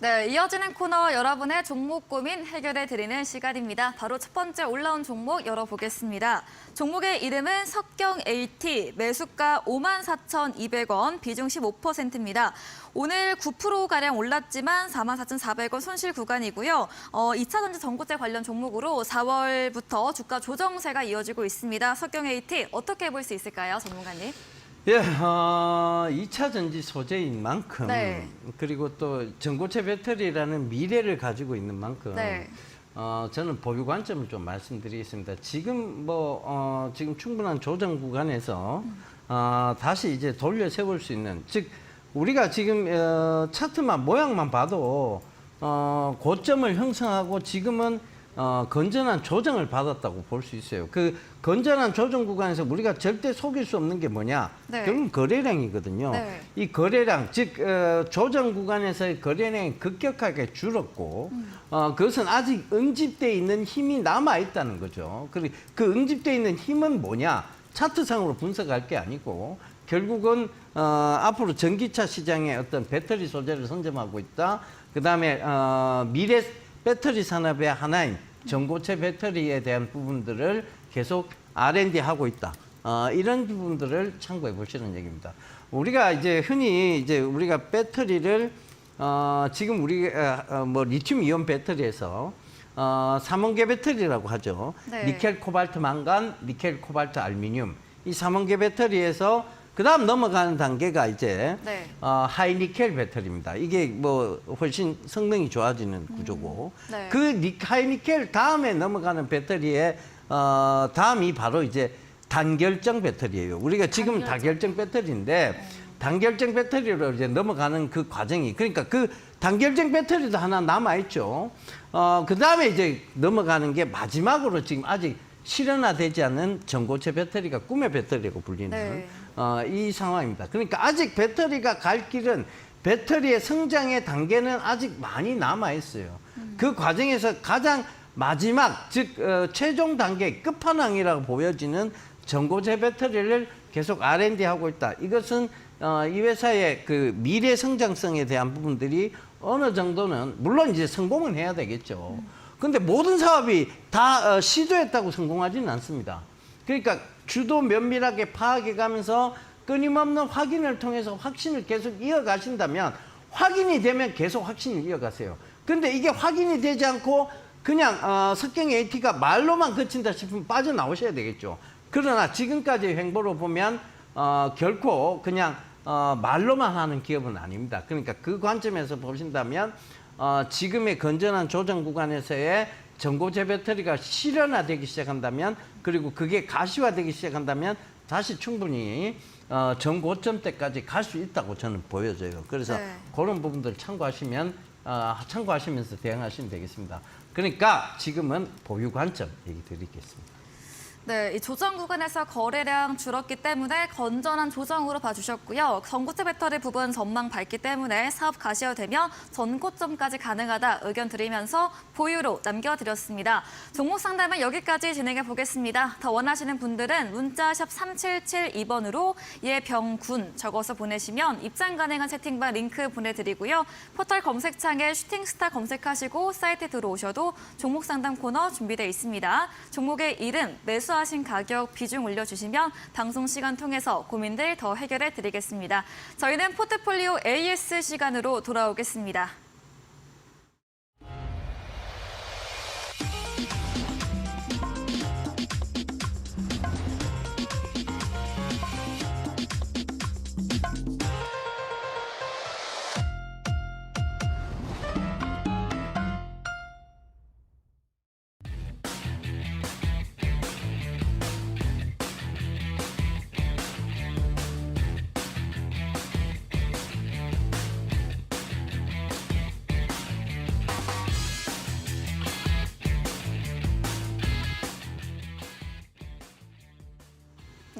네, 이어지는 코너 여러분의 종목 고민 해결해 드리는 시간입니다. 바로 첫 번째 올라온 종목 열어보겠습니다. 종목의 이름은 석경 AT, 매수가 54,200원, 비중 15%입니다. 오늘 9%가량 올랐지만 44,400원 손실 구간이고요. 어, 2차 전지 전고체 관련 종목으로 4월부터 주가 조정세가 이어지고 있습니다. 석경 AT 어떻게 볼 수 있을까요, 전문가님? 예, 어, 2차 전지 소재인 만큼 네. 그리고 또 전고체 배터리라는 미래를 가지고 있는 만큼 네. 어, 저는 보유 관점을 좀 말씀드리겠습니다. 지금 뭐 어, 지금 충분한 조정 구간에서 어, 다시 이제 돌려 세울 수 있는 즉 우리가 지금 어, 차트만 모양만 봐도 어, 고점을 형성하고 지금은 어, 건전한 조정을 받았다고 볼 수 있어요. 그 건전한 조정 구간에서 우리가 절대 속일 수 없는 게 뭐냐? 네. 결국 거래량이거든요. 네. 이 거래량, 즉 어, 조정 구간에서의 거래량이 급격하게 줄었고 어, 그것은 아직 응집돼 있는 힘이 남아 있다는 거죠. 그리고 그 응집돼 있는 힘은 뭐냐? 차트상으로 분석할 게 아니고 결국은 어, 앞으로 전기차 시장의 어떤 배터리 소재를 선점하고 있다. 그 다음에 어, 미래 배터리 산업의 하나인 전고체 배터리에 대한 부분들을 계속 R&D 하고 있다. 어, 이런 부분들을 참고해 보시는 얘기입니다. 우리가 이제 흔히 이제 우리가 배터리를 어, 지금 우리 어, 어, 뭐 리튬 이온 배터리에서 어, 삼원계 배터리라고 하죠. 네. 니켈, 코발트, 망간, 니켈, 코발트, 알미늄 이 삼원계 배터리에서 그다음 넘어가는 단계가 이제 네. 어, 하이니켈 배터리입니다. 이게 뭐 훨씬 성능이 좋아지는 구조고 네. 그 니, 하이니켈 다음에 넘어가는 배터리의 어, 다음이 바로 이제 단결정 배터리예요. 우리가 지금 다결정 배터리인데 단결정 배터리로 이제 넘어가는 그 과정이 그러니까 그 단결정 배터리도 하나 남아 있죠. 어, 그 다음에 이제 넘어가는 게 마지막으로 지금 아직 실현화되지 않은 전고체 배터리가 꿈의 배터리라고 불리는 네. 어, 이 상황입니다. 그러니까 아직 배터리가 갈 길은 배터리의 성장의 단계는 아직 많이 남아 있어요. 그 과정에서 가장 마지막 즉 어, 최종 단계 끝판왕이라고 보여지는 전고체 배터리를 계속 R&D 하고 있다. 이것은 어, 이 회사의 그 미래 성장성에 대한 부분들이 어느 정도는 물론 이제 성공은 해야 되겠죠. 근데 모든 사업이 다 어, 시도했다고 성공하지는 않습니다. 그러니까 주도 면밀하게 파악해 가면서 끊임없는 확인을 통해서 확신을 계속 이어가신다면 확인이 되면 계속 확신을 이어가세요. 근데 이게 확인이 되지 않고 그냥 어, 석경 AT가 말로만 그친다 싶으면 빠져나오셔야 되겠죠. 그러나 지금까지 행보로 보면 어, 결코 그냥 어, 말로만 하는 기업은 아닙니다. 그러니까 그 관점에서 보신다면 어, 지금의 건전한 조정 구간에서의 전고체 배터리가 실현화되기 시작한다면 그리고 그게 가시화되기 시작한다면 다시 충분히 어, 전고점 때까지 갈 수 있다고 저는 보여져요. 그래서 네. 그런 부분들 참고하시면 어, 참고하시면서 대응하시면 되겠습니다. 그러니까 지금은 보유 관점 얘기 드리겠습니다. 네, 이 조정 구간에서 거래량 줄었기 때문에 건전한 조정으로 봐주셨고요. 전고체 배터리 부분 전망 밝기 때문에 사업 가시화되면 전고점까지 가능하다 의견 드리면서 보유로 남겨드렸습니다. 종목 상담은 여기까지 진행해 보겠습니다. 더 원하시는 분들은 문자샵 3772번으로 예병군 적어서 보내시면 입장 가능한 채팅방 링크 보내드리고요. 포털 검색창에 슈팅스타 검색하시고 사이트에 들어오셔도 종목 상담 코너 준비되어 있습니다. 종목의 이름, 매수 하신 가격, 비중 올려주시면 방송 시간 통해서 고민들 더 해결해 드리겠습니다. 저희는 포트폴리오 AS 시간으로 돌아오겠습니다.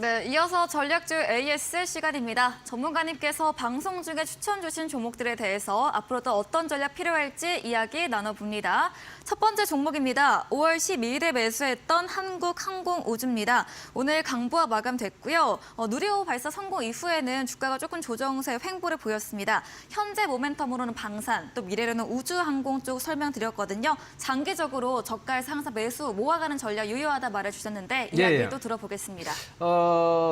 네, 이어서 전략주 AS 시간입니다. 전문가님께서 방송 중에 추천 주신 종목들에 대해서 앞으로도 어떤 전략 필요할지 이야기 나눠봅니다. 첫 번째 종목입니다. 5월 12일에 매수했던 한국항공우주입니다. 오늘 강보와 마감됐고요. 어, 누리호 발사 성공 이후에는 주가가 조금 조정세 횡보를 보였습니다. 현재 모멘텀으로는 방산, 또 미래로는 우주항공 쪽 설명드렸거든요. 장기적으로 저가에서 항상 매수 모아가는 전략 유효하다 말해주셨는데 예, 이야기도 예. 들어보겠습니다. 어,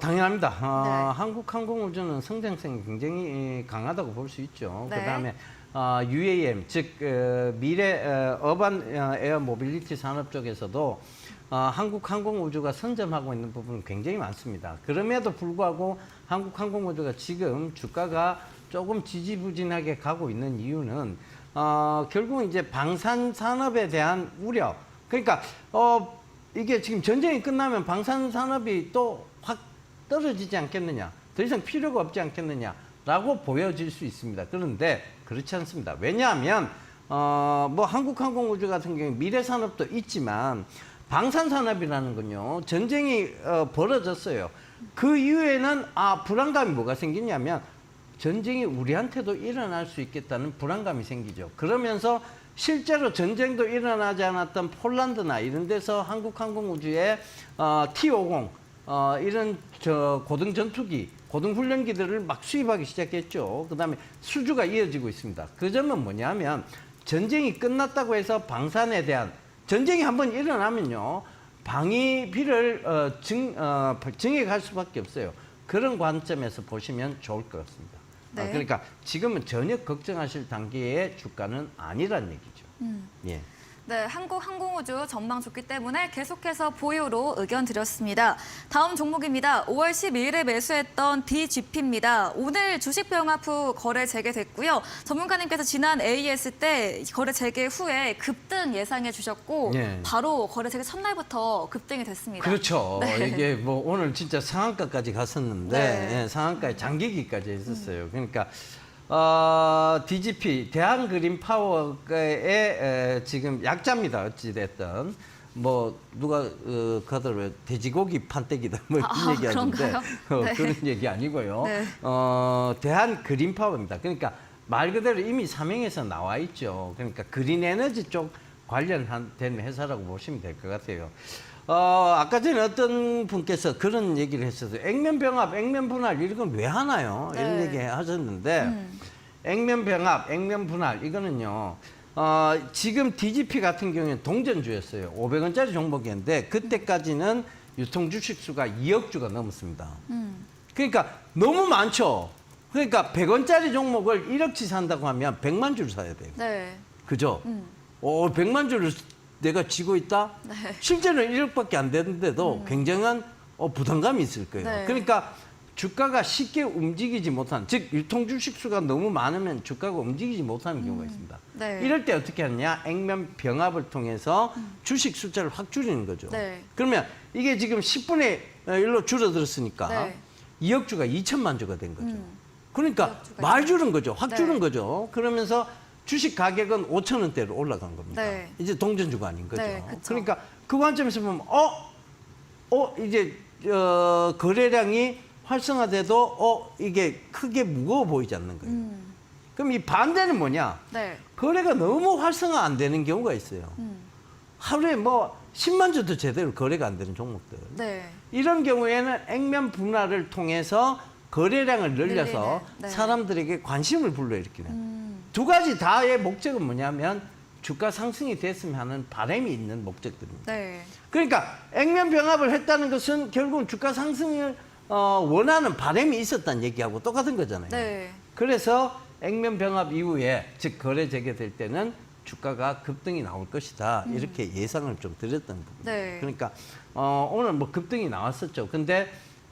당연합니다. 어, 네. 한국 항공우주는 성장성이 굉장히 강하다고 볼 수 있죠. 네. 그다음에 어, UAM 즉 어, 미래 어, 어반 어, 에어 모빌리티 산업 쪽에서도 어, 한국 항공우주가 선점하고 있는 부분은 굉장히 많습니다. 그럼에도 불구하고 한국 항공우주가 지금 주가가 조금 지지부진하게 가고 있는 이유는 어, 결국 이제 방산 산업에 대한 우려. 그러니까 어, 이게 지금 전쟁이 끝나면 방산 산업이 또확 떨어지지 않겠느냐, 더 이상 필요가 없지 않겠느냐라고 보여질 수 있습니다. 그런데 그렇지 않습니다. 왜냐하면 어, 뭐 한국항공우주 같은 경우 미래 산업도 있지만 방산 산업이라는 건요 전쟁이 어, 벌어졌어요. 그 이후에는 아 불안감이 뭐가 생기냐면 전쟁이 우리한테도 일어날 수 있겠다는 불안감이 생기죠. 그러면서 실제로 전쟁도 일어나지 않았던 폴란드나 이런 데서 한국항공우주의 어, T-50 어, 이런 저 고등 전투기, 고등 훈련기들을 막 수입하기 시작했죠. 그다음에 수주가 이어지고 있습니다. 그 점은 뭐냐면 전쟁이 끝났다고 해서 방산에 대한 전쟁이 한번 일어나면요 방위비를 어, 증, 어, 증액할 수밖에 없어요. 그런 관점에서 보시면 좋을 것 같습니다. 아, 네. 그러니까 지금은 전혀 걱정하실 단계의 주가는 아니란 얘기죠. 예. 네, 한국 항공우주 전망 좋기 때문에 계속해서 보유로 의견 드렸습니다. 다음 종목입니다. 5월 12일에 매수했던 DGP입니다. 오늘 주식 병합 후 거래 재개됐고요. 전문가님께서 지난 AS 때 거래 재개 후에 급등 예상해 주셨고 네. 바로 거래 재개 첫날부터 급등이 됐습니다. 그렇죠. 네. 이게 뭐 오늘 진짜 상한가까지 갔었는데 네. 예, 상한가에 장기기까지 했었어요. 그러니까 어, DGP 대한 그린 파워의 에, 지금 약자입니다. 어찌 됐든 뭐 누가 어, 그들 돼지고기 판때기다 뭐 이런 아, 얘기하는데 그런가요? 어, 네. 그런 얘기 아니고요. 네. 어, 대한 그린 파워입니다. 그러니까 말 그대로 이미 사명에서 나와 있죠. 그러니까 그린 에너지 쪽 관련된 회사라고 보시면 될 것 같아요. 어, 아까 전에 어떤 분께서 그런 얘기를 했었어요. 액면병합, 액면분할 이런 건 왜 하나요? 이런 네. 얘기 하셨는데 음. 액면병합, 액면분할 이거는요. 어, 지금 DGP 같은 경우에는 동전주였어요. 500원짜리 종목이었는데 그때까지는 유통 주식 수가 2억 주가 넘었습니다. 음. 그러니까 너무 많죠. 그러니까 100원짜리 종목을 1억치 산다고 하면 100만 주를 사야 돼요. 네. 그죠? 음. 오, 100만 주를 내가 쥐고 있다? 네. 실제로는 1억밖에 안 되는데도 굉장한 어, 부담감이 있을 거예요. 네. 그러니까 주가가 쉽게 움직이지 못한, 즉 유통 주식 수가 너무 많으면 주가가 움직이지 못하는 경우가 있습니다. 네. 이럴 때 어떻게 하느냐? 액면 병합을 통해서 주식 숫자를 확 줄이는 거죠. 네. 그러면 이게 지금 10분의 1로 줄어들었으니까 네. 2억 주가 2천만 주가 된 거죠. 음. 그러니까 2억 주가 말 줄은 거죠. 확 네. 줄은 거죠. 그러면서 주식 가격은 5천 원대로 올라간 겁니다. 네. 이제 동전주가 아닌 거죠. 네, 그쵸. 그러니까 그 관점에서 보면 어, 어 이제 어, 거래량이 활성화돼도 어 이게 크게 무거워 보이지 않는 거예요. 음. 그럼 이 반대는 뭐냐? 네. 거래가 너무 활성화 안 되는 경우가 있어요. 음. 하루에 뭐 10만 주도 제대로 거래가 안 되는 종목들. 네. 이런 경우에는 액면 분할을 통해서 거래량을 늘려서 늘리는, 네. 사람들에게 관심을 불러일으키는 음. 두 가지 다의 목적은 뭐냐면 주가 상승이 됐으면 하는 바람이 있는 목적들입니다. 네. 그러니까 액면 병합을 했다는 것은 결국은 주가 상승을 어, 원하는 바람이 있었다는 얘기하고 똑같은 거잖아요. 네. 그래서 액면 병합 이후에 즉 거래 재개될 때는 주가가 급등이 나올 것이다 이렇게 예상을 좀 드렸던 부분. 음. 네. 그러니까 어, 오늘 뭐 급등이 나왔었죠. 근데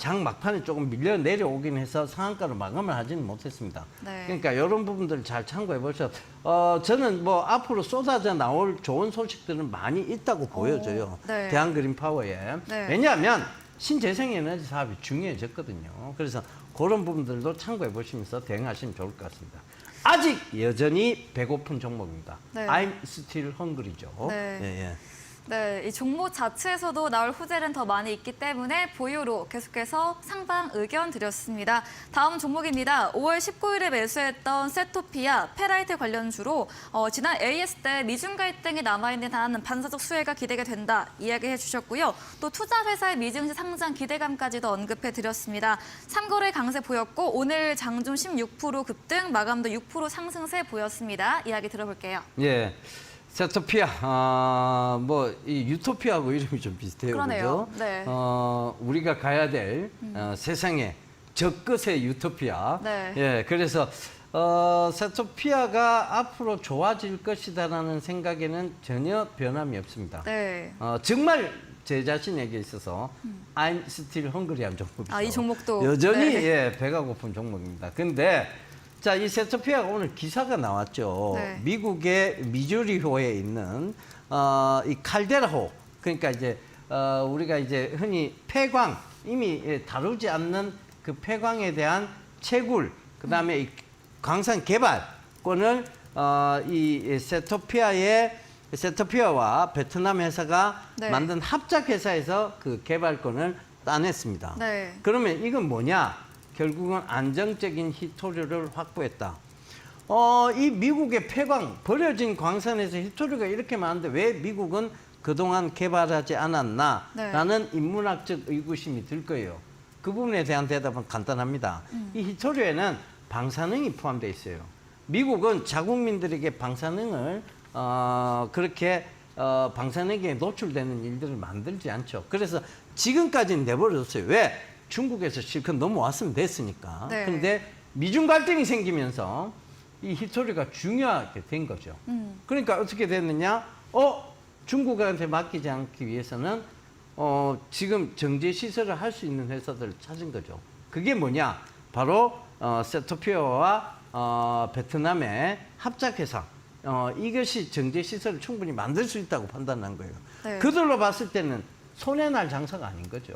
장 막판에 조금 밀려 내려오긴 해서 상한가로 마감을 하지는 못했습니다. 네. 그러니까 이런 부분들 잘 참고해 보셔. 어, 저는 뭐 앞으로 쏟아져 나올 좋은 소식들은 많이 있다고 보여져요. 네. 대한 그린 파워에. 네. 왜냐하면 신재생 에너지 사업이 중요해졌거든요. 그래서 그런 부분들도 참고해 보시면서 대응하시면 좋을 것 같습니다. 아직 여전히 배고픈 종목입니다. 네. I'm still hungry죠. 네. 예, 예. 네, 이 종목 자체에서도 나올 후재는 더 많이 있기 때문에 보유로 계속해서 상방 의견 드렸습니다. 다음 종목입니다. 5월 19일에 매수했던 세토피아, 페라이트 관련주로 어, 지난 AS 때 미중 갈등이 남아있는 한 반사적 수혜가 기대가 된다 이야기해 주셨고요. 또 투자 회사의 미증시 상장 기대감까지도 언급해 드렸습니다. 3거래 강세 보였고 오늘 장중 16% 급등, 마감도 6% 상승세 보였습니다. 이야기 들어볼게요. 예. 세토피아, 아, 뭐, 이 유토피아하고 이름이 좀 비슷해요. 그러네요. 그죠? 네. 어, 우리가 가야 될 어, 세상의 적끝의 유토피아. 네. 예, 그래서, 어, 세토피아가 앞으로 좋아질 것이다라는 생각에는 전혀 변함이 없습니다. 네. 어, 정말 제 자신에게 있어서 I'm still hungry한 종목이죠. 아, 이 종목도. 여전히 네. 예, 배가 고픈 종목입니다. 근데 자, 이 세토피아가 오늘 기사가 나왔죠. 네. 미국의 미주리호에 있는 어, 이 칼데라호. 그러니까 이제 어, 우리가 이제 흔히 폐광 이미 예, 다루지 않는 그 폐광에 대한 채굴, 그다음에 이 광산 개발권을 어, 이 세토피아의 세토피아와 베트남 회사가 네. 만든 합작 회사에서 그 개발권을 따냈습니다. 네. 그러면 이건 뭐냐? 결국은 안정적인 히토류를 확보했다. 어, 이 미국의 폐광, 버려진 광산에서 히토류가 이렇게 많은데 왜 미국은 그동안 개발하지 않았나? 네. 라는 인문학적 의구심이 들 거예요. 그 부분에 대한 대답은 간단합니다. 이 히토류에는 방사능이 포함되어 있어요. 미국은 자국민들에게 방사능을 어, 그렇게 어, 방사능에 노출되는 일들을 만들지 않죠. 그래서 지금까지는 내버려뒀어요. 왜? 중국에서 실컷 넘어왔으면 됐으니까. 네. 근데 미중 갈등이 생기면서 이 히토리가 중요하게 된 거죠. 음. 그러니까 어떻게 됐느냐? 어, 중국한테 맡기지 않기 위해서는 어, 지금 정제 시설을 할 수 있는 회사들을 찾은 거죠. 그게 뭐냐? 바로 어, 세토피아와 어, 베트남의 합작 회사. 어, 이것이 정제 시설을 충분히 만들 수 있다고 판단한 거예요. 네. 그들로 봤을 때는 손해 날 장사가 아닌 거죠.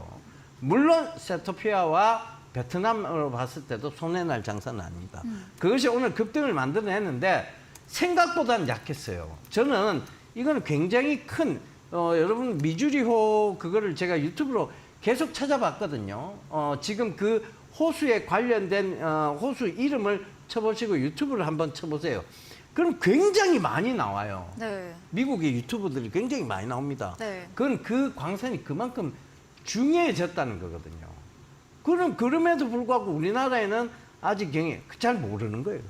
물론 세토피아와 베트남으로 봤을 때도 손해 날 장사는 아닙니다. 그것이 오늘 급등을 만들어냈는데 생각보다는 약했어요. 저는 이거는 굉장히 큰 어, 여러분 미주리호 그거를 제가 유튜브로 계속 찾아봤거든요. 어, 지금 그 호수에 관련된 어, 호수 이름을 쳐보시고 유튜브를 한번 쳐보세요. 그럼 굉장히 많이 나와요. 네. 미국의 유튜브들이 굉장히 많이 나옵니다. 네. 그건 그 광산이 그만큼 중요해졌다는 거거든요. 그럼 그럼에도 불구하고 우리나라에는 아직 경에 잘 모르는 거예요.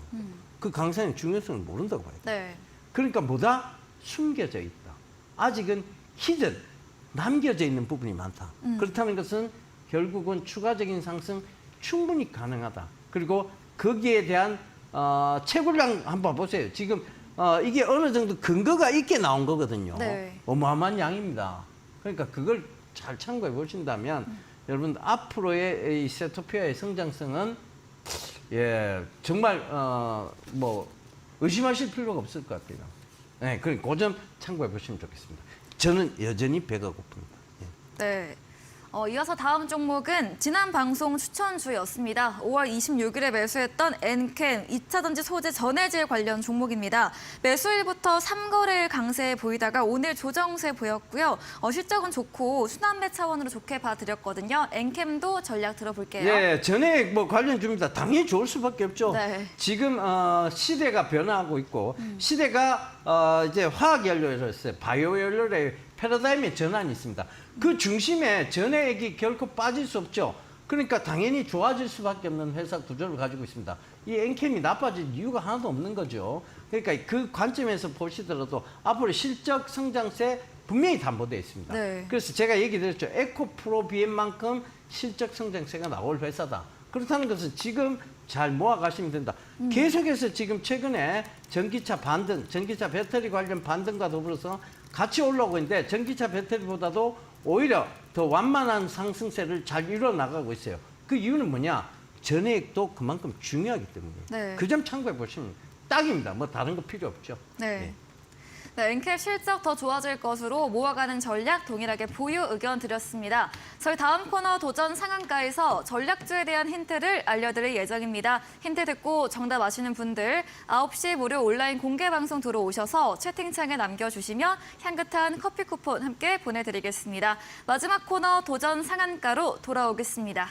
그 광산의 중요성을 모른다고 봐요. 네. 그러니까 뭐다 숨겨져 있다. 아직은 히든 남겨져 있는 부분이 많다. 그렇다는 것은 결국은 추가적인 상승 충분히 가능하다. 그리고 거기에 대한 어, 채굴량 한번 보세요. 지금 어, 이게 어느 정도 근거가 있게 나온 거거든요. 네. 어마어마한 양입니다. 그러니까 그걸 잘 참고해 보신다면 여러분 앞으로의 이 세토피아의 성장성은 예 정말 어 뭐 의심하실 필요가 없을 것 같아요. 네, 그러니까 그점 참고해 보시면 좋겠습니다. 저는 여전히 배가 고픕니다. 예. 네. 어, 이어서 다음 종목은 지난 방송 추천주였습니다. 5월 26일에 매수했던 엔캠 2차전지 소재 전해질 관련 종목입니다. 매수일부터 3거래일 강세 보이다가 오늘 조정세 보였고요. 어, 실적은 좋고 순환매 차원으로 좋게 봐드렸거든요. 엔캠도 전략 들어볼게요. 예, 전에 뭐 관련 주입니다. 당연히 좋을 수밖에 없죠. 네. 지금 어, 시대가 변화하고 있고 시대가 어, 이제 화학 연료로서 바이오 연료의 패러다임의 전환이 있습니다. 그 중심에 전해액이 결코 빠질 수 없죠. 그러니까 당연히 좋아질 수밖에 없는 회사 구조를 가지고 있습니다. 이 엔캠이 나빠질 이유가 하나도 없는 거죠. 그러니까 그 관점에서 보시더라도 앞으로 실적 성장세 분명히 담보되어 있습니다. 네. 그래서 제가 얘기 드렸죠. 에코프로비엠만큼 실적 성장세가 나올 회사다. 그렇다는 것은 지금 잘 모아가시면 된다. 계속해서 지금 최근에 전기차 반등, 전기차 배터리 관련 반등과 더불어서 같이 올라오고 있는데 전기차 배터리보다도 오히려 더 완만한 상승세를 잘 이뤄 나가고 있어요. 그 이유는 뭐냐? 전액도 그만큼 중요하기 때문에. 네. 그점 참고해 보시면 딱입니다. 뭐 다른 거 필요 없죠. 네. 네, 엔캡 실적 더 좋아질 것으로 모아가는 전략 동일하게 보유 의견 드렸습니다. 저희 다음 코너 도전 상한가에서 전략주에 대한 힌트를 알려드릴 예정입니다. 힌트 듣고 정답 아시는 분들 9시 무료 온라인 공개 방송 들어오셔서 채팅창에 남겨주시면 향긋한 커피 쿠폰 함께 보내드리겠습니다. 마지막 코너 도전 상한가로 돌아오겠습니다.